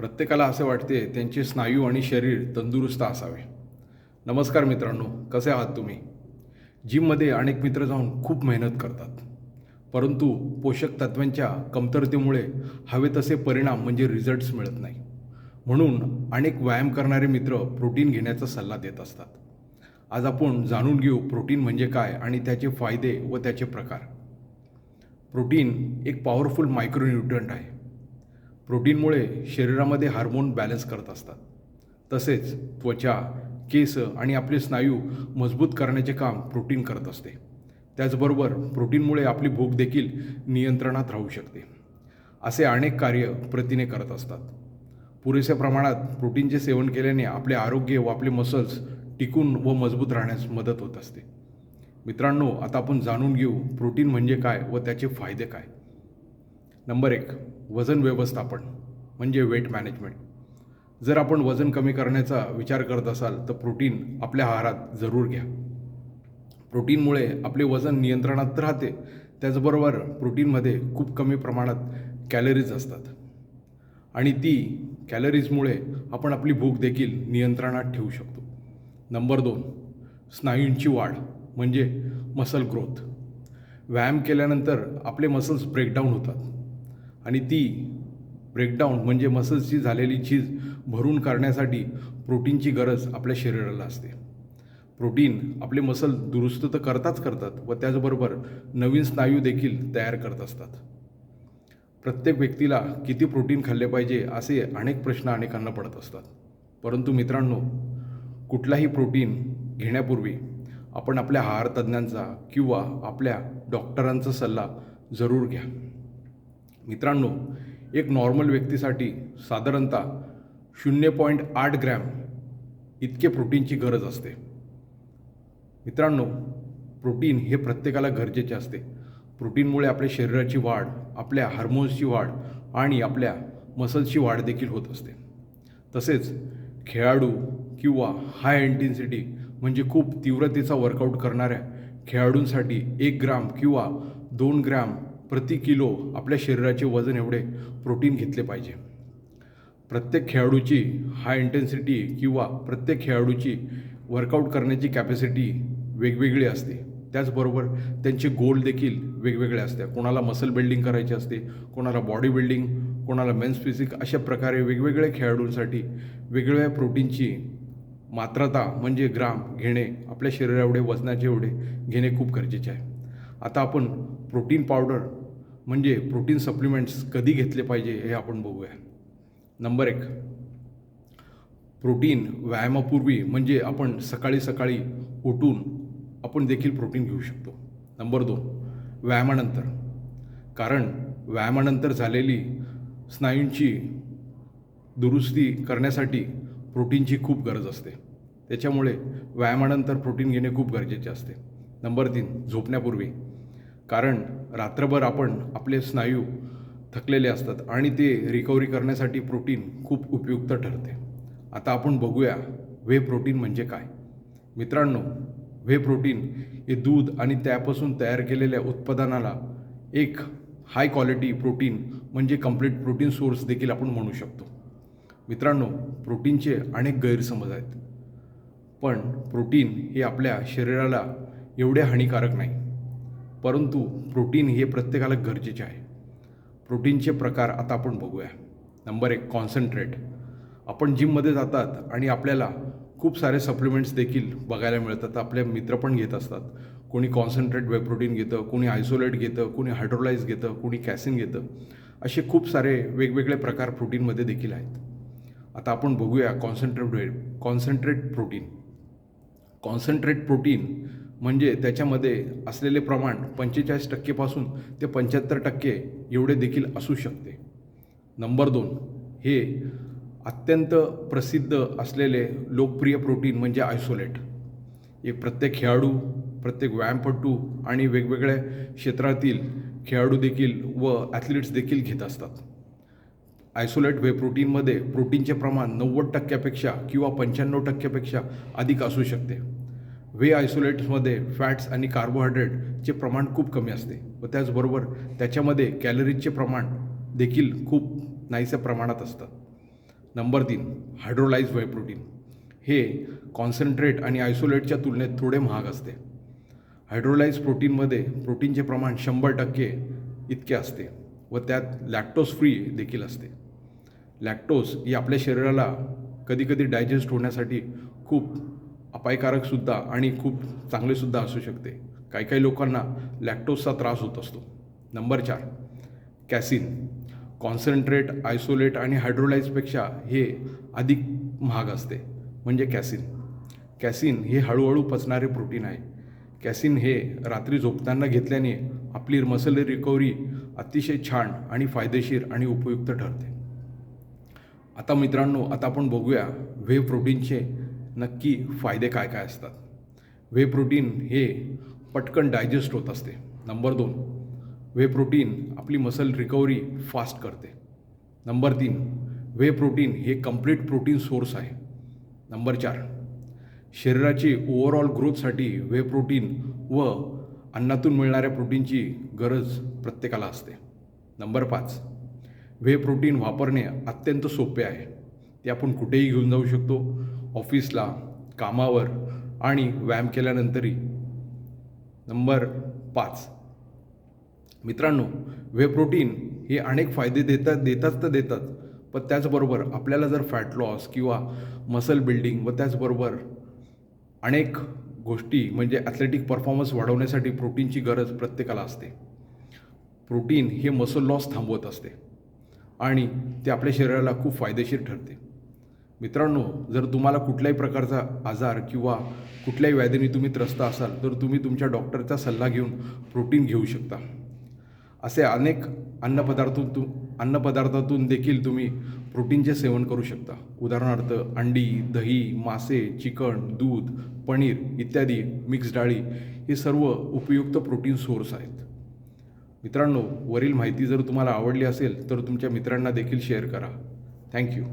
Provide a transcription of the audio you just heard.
प्रत्येकाला असे वाटते त्यांचे स्नायू आणि शरीर तंदुरुस्त असावे. नमस्कार मित्रांनो कसे आहात तुम्ही? जिममध्ये अनेक मित्र जाऊन खूप मेहनत करतात. परंतु पोषक तत्वांच्या कमतरतेमुळे हवे तसे परिणाम म्हणजे रिझल्ट्स मिळत नाही. म्हणून अनेक व्यायाम करणारे मित्र प्रोटीन घेण्याचा सल्ला देत असतात. आज आपण जाणून घेऊ प्रोटीन म्हणजे काय आणि त्याचे फायदे व त्याचे प्रकार. प्रोटीन एक पॉवरफुल मायक्रोन्युट्रंट आहे. प्रोटीनमुळे शरीरामध्ये हार्मोन बॅलन्स करत असतात. तसेच त्वचा केस आणि आपले स्नायू मजबूत करण्याचे काम प्रोटीन करत असते. त्याचबरोबर प्रोटीनमुळे आपली भूक देखील नियंत्रणात राहू शकते. असे अनेक कार्य प्रथिने करत असतात. पुरेशा प्रमाणात प्रोटीनचे सेवन केल्याने आपले आरोग्य व आपले मसल्स टिकून व मजबूत राहण्यास मदत होत असते. मित्रांनो आता आपण जाणून घेऊ प्रोटीन म्हणजे काय व त्याचे फायदे काय. नंबर एक वजन व्यवस्थापन म्हणजे वेट मॅनेजमेंट. जर आपण वजन कमी करण्याचा विचार करत असाल तर प्रोटीन आपल्या आहारात जरूर घ्या. प्रोटीनमुळे आपले वजन नियंत्रणात राहते. त्याचबरोबर प्रोटीनमध्ये खूप कमी प्रमाणात कॅलरीज असतात. आणि ती कॅलरीजमुळे आपण आपली भूक देखील नियंत्रणात ठेवू शकतो. नंबर दोन स्नायूंची वाढ म्हणजे मसल ग्रोथ. व्यायाम केल्यानंतर आपले मसल्स ब्रेकडाऊन होतात. आणि ती ब्रेकडाऊन म्हणजे मसल्सची झालेली चीज भरून काढण्यासाठी प्रोटीनची गरज आपल्या शरीराला असते. प्रोटीन आपले मसल दुरुस्त तर करताच करतात व त्याचबरोबर नवीन स्नायू देखील तयार करत असतात. प्रत्येक व्यक्तीला किती प्रोटीन खाल्ले पाहिजे असे अनेक प्रश्न अनेकांना पडत असतात. परंतु मित्रांनो कुठलाही प्रोटीन घेण्यापूर्वी आपण आपल्या आहार तज्ज्ञांचा किंवा आपल्या डॉक्टरांचा सल्ला जरूर घ्या. मित्रांनो एक नॉर्मल व्यक्तीसाठी साधारणतः शून्य पॉईंट आठ ग्रॅम इतके प्रोटीनची गरज असते. मित्रांनो प्रोटीन हे प्रत्येकाला गरजेचे असते. प्रोटीनमुळे आपल्या शरीराची वाढ आपल्या हार्मोन्सची वाढ आणि आपल्या मसल्सची वाढ देखील होत असते. तसेच खेळाडू किंवा हाय इंटेन्सिटी म्हणजे खूप तीव्रतेचा वर्कआउट करणाऱ्या खेळाडूंसाठी एक ग्राम किंवा दोन ग्रॅम प्रति किलो आपल्या शरीराचे वजन एवढे प्रोटीन घेतले पाहिजे. प्रत्येक खेळाडूची हाय इंटेन्सिटी किंवा प्रत्येक खेळाडूची वर्कआउट करण्याची कॅपॅसिटी वेगवेगळी असते. त्याचबरोबर त्यांचे गोल देखील वेगवेगळे असते. कोणाला मसल बिल्डिंग करायची असते कोणाला बॉडी बिल्डिंग कोणाला मेन्स फिजिक अशा प्रकारे वेगवेगळ्या खेळाडूंसाठी वेगवेगळ्या प्रोटीनची मात्रता म्हणजे ग्राम घेणे आपल्या शरीरा एवढे वजनाचे एवढे घेणे खूप गरजेचे आहे. आता आपण प्रोटीन पावडर म्हणजे प्रोटीन सप्लिमेंट्स कधी घेतले पाहिजे हे आपण बघूया. नंबर एक प्रोटीन व्यायामापूर्वी म्हणजे आपण सकाळी सकाळी उठून आपण देखील प्रोटीन घेऊ शकतो. नंबर दोन व्यायामानंतर. कारण व्यायामानंतर झालेली स्नायूंची दुरुस्ती करण्यासाठी प्रोटीनची खूप गरज असते. त्याच्यामुळे व्यायामानंतर प्रोटीन घेणे खूप गरजेचे असते. नंबर तीन झोपण्यापूर्वी. कारण रात्रभर आपण आपले स्नायू थकलेले असतात आणि ते रिकव्हरी करण्यासाठी प्रोटीन खूप उपयुक्त ठरते. आता आपण बघूया व्हे प्रोटीन म्हणजे काय? मित्रांनो व्हे प्रोटीन हे दूध आणि त्यापासून तयार केलेल्या उत्पादनाला एक हाय क्वालिटी प्रोटीन म्हणजे कंप्लीट प्रोटीन सोर्स देखील आपण म्हणू शकतो. मित्रांनो प्रोटीनचे अनेक गैरसमज आहेत. पण प्रोटीन हे आपल्या शरीराला एवढे हानिकारक नाही. परंतु प्रोटीन हे प्रत्येकाला गरजेचे आहे. प्रोटीनचे प्रकार आता आपण बघूया. नंबर एक कॉन्सन्ट्रेट आपण जिममध्ये जातात आणि आपल्याला खूप सारे सप्लिमेंट्स देखील बघायला मिळतात. आपले मित्र पण घेत असतात. कोणी कॉन्सन्ट्रेट वे प्रोटीन घेतं कोणी आयसोलेट घेतं कोणी हायड्रोलाइज घेतं कोणी कॅसिन घेतं. असे खूप सारे वेगवेगळे प्रकार प्रोटीनमध्ये देखील आहेत. आता आपण बघूया concentrate whey concentrate protein concentrate protein म्हणजे त्याच्यामध्ये असलेले प्रमाण पंचेचाळीस टक्केपासून ते पंच्याहत्तर टक्के एवढे देखील असू शकते. नंबर दोन हे अत्यंत प्रसिद्ध असलेले लोकप्रिय प्रोटीन म्हणजे आयसोलेट. हे प्रत्येक खेळाडू प्रत्येक व्यायामपटू आणि वेगवेगळ्या क्षेत्रातील खेळाडू देखील व ॲथलीट्स देखील घेत असतात. आयसोलेट वे प्रोटीनमध्ये प्रोटीनचे प्रमाण नव्वद टक्क्यापेक्षा किंवा पंच्याण्णव टक्क्यापेक्षा अधिक असू शकते. वे आयसोलेट्समध्ये फॅट्स आणि कार्बोहायड्रेटचे प्रमाण खूप कमी असते. व त्याचबरोबर त्याच्यामध्ये कॅलरीजचे प्रमाण देखील खूप नाहीशा प्रमाणात असतं. नंबर तीन हायड्रोलाइज वे प्रोटीन हे कॉन्सन्ट्रेट आणि आयसोलेटच्या तुलनेत थोडे महाग असते. हायड्रोलाइज प्रोटीनमध्ये प्रोटीनचे प्रमाण शंभर टक्के इतके असते व त्यात लॅक्टोज फ्री देखील असते. लॅक्टोज ही आपल्या शरीराला कधीकधी डायजेस्ट होण्यासाठी खूप अपायकारकसुद्धा आणि खूप चांगलेसुद्धा असू शकते. काही काही लोकांना लॅक्टोजचा त्रास होत असतो. नंबर चार कॅसिन. कॉन्सन्ट्रेट आयसोलेट आणि हायड्रोलाइजपेक्षा हे अधिक महाग असते. म्हणजे कॅसिन. कॅसिन हे हळूहळू पचणारे प्रोटीन आहे. कॅसिन हे रात्री झोपताना घेतल्याने आपली मसल रिकव्हरी अतिशय छान आणि फायदेशीर आणि उपयुक्त ठरते. आता मित्रांनो आता आपण बघूया व्हे प्रोटीनचे नक्की फायदे काय काय असतात? व्हे प्रोटीन हे पटकन डायजेस्ट होत असते. नंबर दोन व्हे प्रोटीन आपली मसल रिकव्हरी फास्ट करते. नंबर तीन व्हे प्रोटीन हे कंप्लीट प्रोटीन सोर्स आहे. नंबर चार शरीराची ओव्हरऑल ग्रोथसाठी व्हे प्रोटीन व अन्नातून मिळणाऱ्या प्रोटीनची गरज प्रत्येकाला असते. नंबर पाच व्हे प्रोटीन वापरणे अत्यंत सोपे आहे. ते आपण कुठेही घेऊन जाऊ शकतो. ऑफिसला कामावर आणि व्यायाम केल्यानंतरही. नंबर पाच. मित्रांनो व्हे प्रोटीन हे अनेक फायदे देतात देतात तर देतात पण त्याचबरोबर आपल्याला जर फॅट लॉस किंवा मसल बिल्डिंग व त्याचबरोबर अनेक गोष्टी म्हणजे ॲथलेटिक परफॉर्मन्स वाढवण्यासाठी प्रोटीनची गरज प्रत्येकाला असते. प्रोटीन हे मसल लॉस थांबवत असते आणि ते आपल्या शरीराला खूप फायदेशीर ठरते. मित्रांनो जर तुम्हाला कुठल्याही प्रकारचा आजार किंवा कुठल्याही व्याधीने तुम्ही त्रस्त असाल तर तुम्ही तुमच्या डॉक्टरचा सल्ला घेऊन प्रोटीन घेऊ शकता. असे अनेक अन्नपदार्थातून अन्नपदार्थातून देखील तुम्ही प्रोटीनचे सेवन करू शकता. उदाहरणार्थ अंडी दही मासे चिकन दूध पनीर इत्यादी मिक्स डाळी हे सर्व उपयुक्त प्रोटीन सोर्स आहेत. मित्रांनो वरील माहिती जर तुम्हाला आवडली असेल तर तुमच्या मित्रांना देखील शेअर करा. थँक्यू